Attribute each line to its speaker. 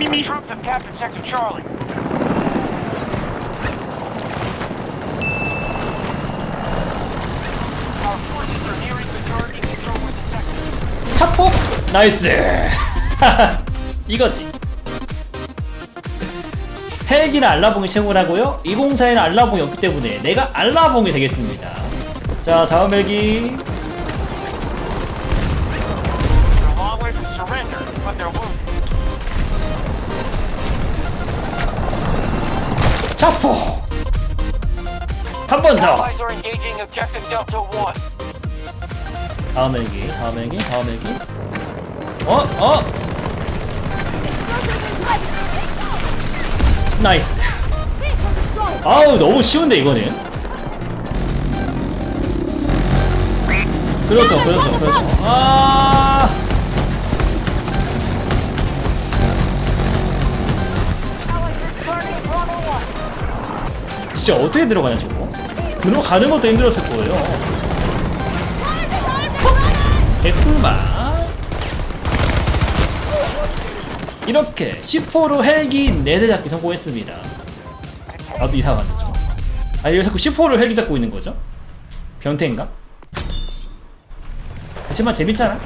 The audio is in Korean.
Speaker 1: Mimi troops have captured Sector Charlie.
Speaker 2: 차폭 나이스 이거지 헬기는 알라봉이 최고라고요? 204에는 알라봉이 없기 때문에 내가 알라봉이 되겠습니다 자 다음 헬기 차폭 한번 더
Speaker 1: Allies are engaging Objective Delta 1.
Speaker 2: 다음 헬기 다음 헬기 다음 헬기 어? 어?
Speaker 3: Explosive is ready.
Speaker 2: 나이스
Speaker 3: Vehicle destroyed.
Speaker 2: 아우 너무 쉬운데 이거는 그렇죠 그렇죠 그렇죠 아 진짜 어떻게 들어가냐 저거 들어가는 것도 힘들었을 거예요 개꿀마 이렇게 10호로 헬기 4대 잡기 성공했습니다 나도 이상한데 좀. 아 이거 자꾸 10호로 헬기 잡고 있는 거죠? 변태인가? 그렇지만 재밌잖아